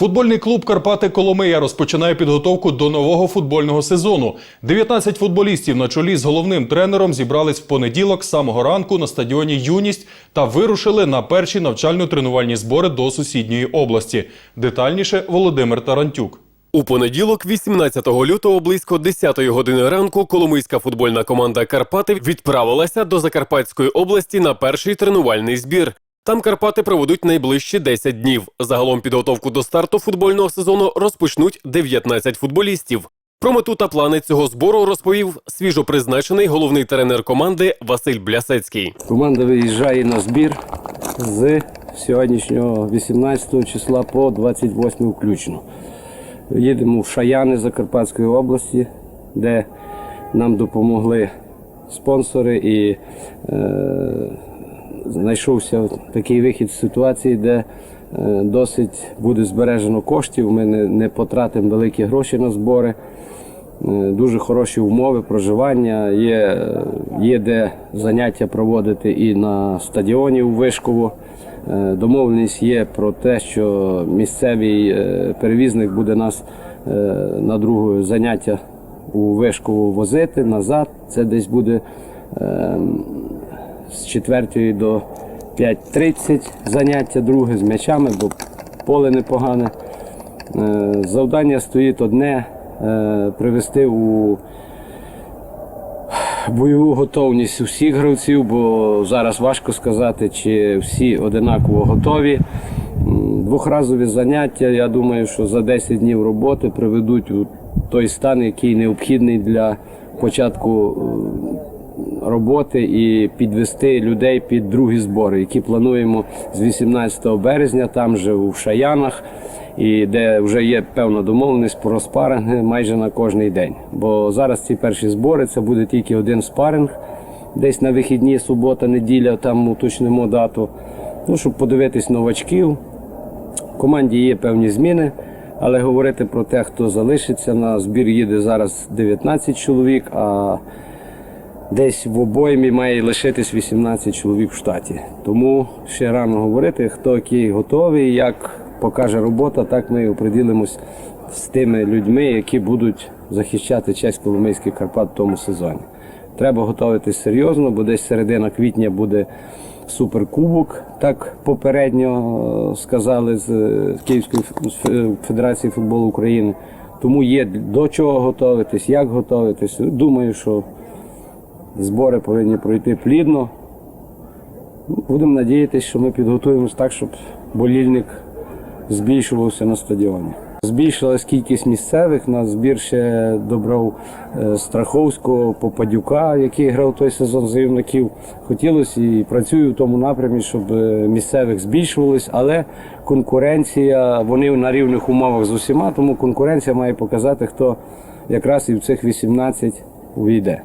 Футбольний клуб Карпати Коломия розпочинає підготовку до нового футбольного сезону. 19 футболістів на чолі з головним тренером зібрались в понеділок самого ранку на стадіоні Юність та вирушили на перші навчально-тренувальні збори до сусідньої області. Детальніше Володимир Тарантюк. У понеділок, 18 лютого, близько 10 години ранку, коломийська футбольна команда Карпати відправилася до Закарпатської області на перший тренувальний збір. Там Карпати проведуть найближчі 10 днів. Загалом підготовку до старту футбольного сезону розпочнуть 19 футболістів. Про мету та плани цього збору розповів свіжопризначений головний тренер команди Василь Блясецький. Команда виїжджає на збір з сьогоднішнього 18 числа по 28 включно. Їдемо в Шаяни Закарпатської області, де нам допомогли спонсори і е, знайшовся такий вихід з ситуації, де е, досить буде збережено коштів. Ми не, не потратимо великі гроші на збори. Е, Дуже хороші умови проживання. Є, є де заняття проводити і на стадіоні у Вишково. Е, Домовленість є про те, що місцевий перевізник буде нас на друге заняття у Вишково возити назад. Це десь буде е, з 4 до 5.30 заняття друге з м'ячами, бо поле непогане. Е, Завдання стоїть одне е, привести у бойову готовність усіх гравців, бо зараз важко сказати, чи всі одинаково готові. Двохразові заняття, я думаю, що за 10 днів роботи приведуть у той стан, який необхідний для початку е, роботи і підвести людей під другі збори, які плануємо з 18 березня, там же у Шаянах, і де вже є певна домовленість про спаринги майже на кожний день. Бо зараз ці перші збори це буде тільки один спаринг, десь на вихідні, субота, неділя, там уточнимо дату. Ну, щоб подивитись новачків. В команді є певні зміни, але говорити про те, хто залишиться на збір, їде зараз 19 чоловік, а десь в обоймі має лишитись 18 чоловік в штаті. Тому ще рано говорити, хто який готовий, як покаже робота, так ми оприділимось з тими людьми, які будуть захищати честь Коломийських Карпат в тому сезоні. Треба готуватись серйозно, бо десь середина квітня буде суперкубок, так попередньо е, сказали з Київської Федерації футболу України. Тому є до чого готуватись, як готуватись. Думаю, що збори повинні пройти плідно. Будемо надіятися, що ми підготуємось так, щоб болільник збільшувався на стадіоні. Збільшилась кількість місцевих. На збір ще добрав е, Страховського Попадюка, який грав той сезон за юнаків. Хотілося і працюю в тому напрямі, щоб е, місцевих збільшувалось, але конкуренція, вони на рівних умовах з усіма, тому конкуренція має показати, хто якраз і в цих 18 увійде.